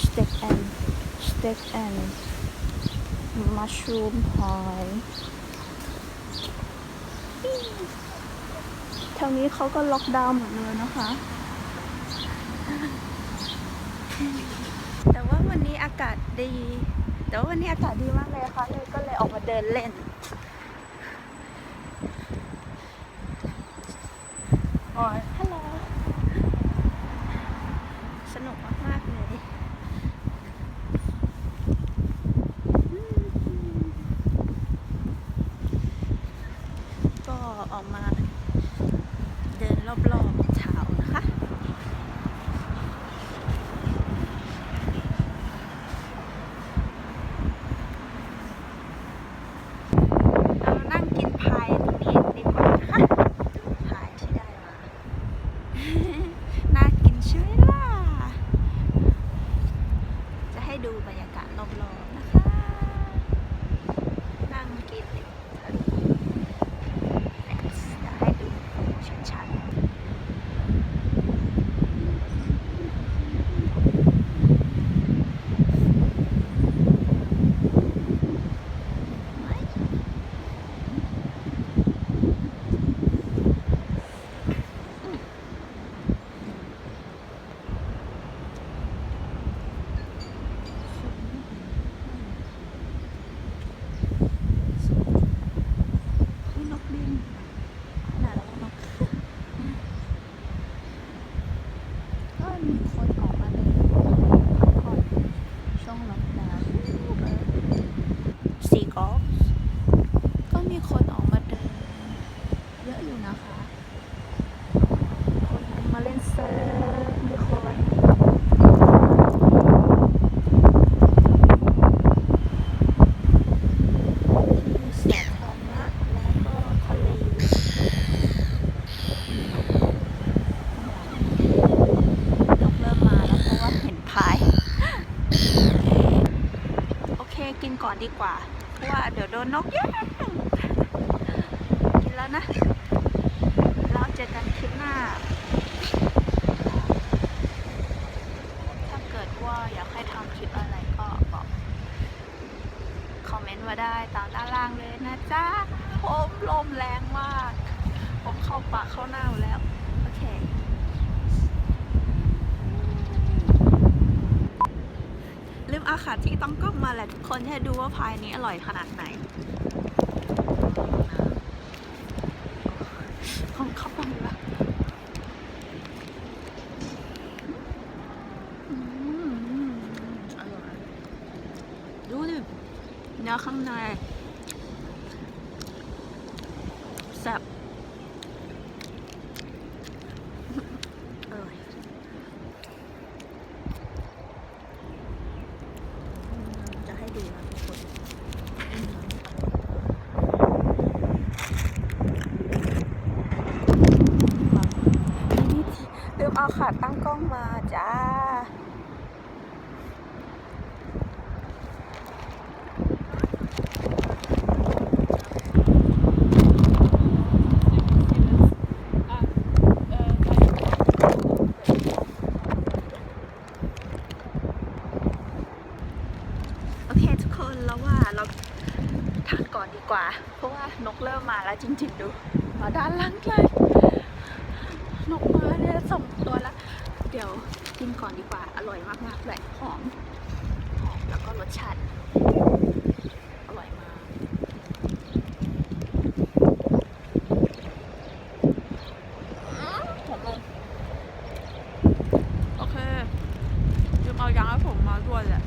สเต็กแอนสเต็กแอนมัชรูมพายทางนี้เขาก็ล็อกดาวน์หมดเลยนะคะ แต่ว่าวันนี้อากาศดี แต่ว่าวันนี้อากาศดีมากเลยค่ะเลยก็เลยออกมาเดินเล่นโหลสนุกมาก ๆ เลย ก็ออกมาเดินรอบๆเช้านะคะ เรานั่งกินพายตรงนี้ดีกว่านะคะพายที่ได้มา น่ากินใช่ไหมล่ะ จะให้ ดูบรรยากาศรอบๆนะคะ นั่งกินริมทะเลจะให้ดูชัดๆไหม อุ๊ยนกบินน่ารักนกก็มีคนออกมาเดินพักผ่อนช่วงล็อกดาวน์สีกอล์ฟก็มีคนออกมาเดิน เยอะอยู่นะคะ คนมาเล่นเซิร์ฟมีคนมีสวนธรรมะแล้วก็ทะเลนกเริ่มมาแล้วเพราะว่าเห็นพาย โอเค ก่อนดีกว่า เพราะว่าเดี๋ยวโดนนกย่งกินแล้วนะแล้วเจอกันคลิปหน้า ถ้าเกิดว่าอยากให้ทำคลิปอะไรก็บอกคอมเมนต์มาได้ตามด้านล่างเลยนะจ๊ะผมลมแรงมาก ผมเข้าปากเข้าหน้าแล้ว โอเค ลืมเอาขาที่ต้องกล้องมาแหละทุกคนให้ดูว่าพายนี้อร่อยขนาดไหนผมเข้าไปละอืมอร่อยดูดิเนื้อข้างในแซ่บอร่อยอืมจะให้ดูนะทุกคนอืมนี่ ลืมเอาขาตั้งกล้องมาจ้า โอเคทุกคนแล้วว่าเราทานก่อนดีกว่า เพราะว่านกเริ่มมาแล้วจริง ๆ ดูมาด้านหล่างเลยนกมา เนี่ยสองตัวแล้วเดี๋ยวกินก่อนดีกว่า อร่อยมากๆเลยหอม หอมแล้วก็รสชาติอร่อยมาก หอมลยโอเคลืมเอายางให้ผมมาด้วยแหละ